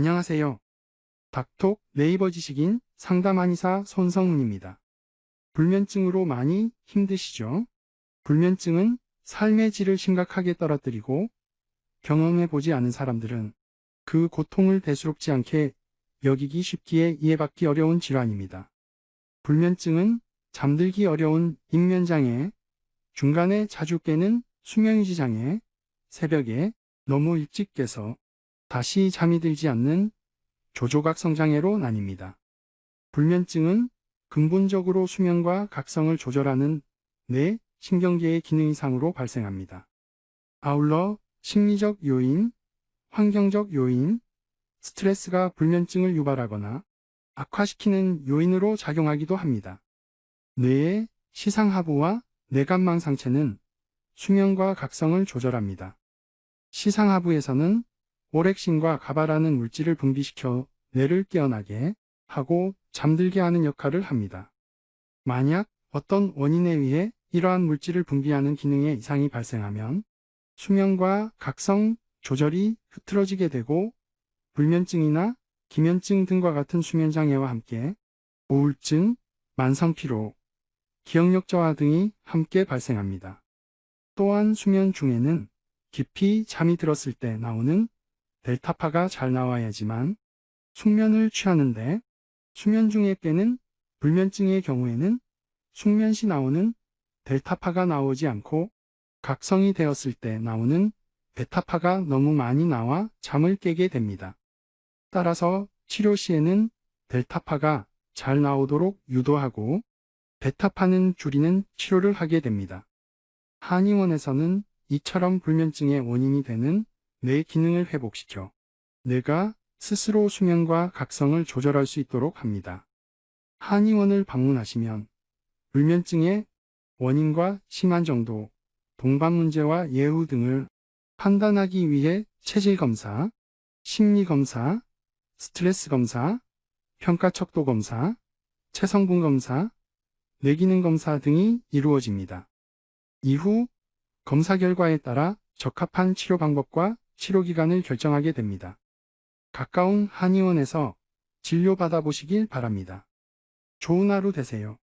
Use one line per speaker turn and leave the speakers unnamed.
안녕하세요. 닥톡 네이버 지식인 상담 한의사 손성훈입니다. 불면증으로 많이 힘드시죠? 불면증은 삶의 질을 심각하게 떨어뜨리고 경험해 보지 않은 사람들은 그 고통을 대수롭지 않게 여기기 쉽기에 이해받기 어려운 질환입니다. 불면증은 잠들기 어려운 인면장애, 중간에 자주 깨는 수면유지 장애, 새벽에 너무 일찍 깨서 다시 잠이 들지 않는 조조각 성장애로 나뉩니다. 불면증은 근본적으로 수면과 각성을 조절하는 뇌 신경계의 기능 이상으로 발생합니다. 아울러 심리적 요인, 환경적 요인, 스트레스가 불면증을 유발하거나 악화시키는 요인으로 작용하기도 합니다. 뇌의 시상하부와 뇌간망 상체는 수면과 각성을 조절합니다. 시상하부에서는 오렉신과 가바라는 물질을 분비시켜 뇌를 깨어나게 하고 잠들게 하는 역할을 합니다. 만약 어떤 원인에 의해 이러한 물질을 분비하는 기능에 이상이 발생하면 수면과 각성 조절이 흐트러지게 되고 불면증이나 기면증 등과 같은 수면장애와 함께 우울증, 만성피로, 기억력 저하 등이 함께 발생합니다. 또한 수면 중에는 깊이 잠이 들었을 때 나오는 델타파가 잘 나와야지만 숙면을 취하는데 수면 중에 깨는 불면증의 경우에는 숙면 시 나오는 델타파가 나오지 않고 각성이 되었을 때 나오는 베타파가 너무 많이 나와 잠을 깨게 됩니다. 따라서 치료 시에는 델타파가 잘 나오도록 유도하고 베타파는 줄이는 치료를 하게 됩니다. 한의원에서는 이처럼 불면증의 원인이 되는 뇌 기능을 회복시켜 뇌가 스스로 수면과 각성을 조절할 수 있도록 합니다. 한의원을 방문하시면 불면증의 원인과 심한 정도, 동반 문제와 예후 등을 판단하기 위해 체질 검사, 심리 검사, 스트레스 검사, 평가 척도 검사, 체성분 검사, 뇌기능 검사 등이 이루어집니다. 이후 검사 결과에 따라 적합한 치료 방법과 치료 기간을 결정하게 됩니다. 가까운 한의원에서 진료받아 보시길 바랍니다. 좋은 하루 되세요.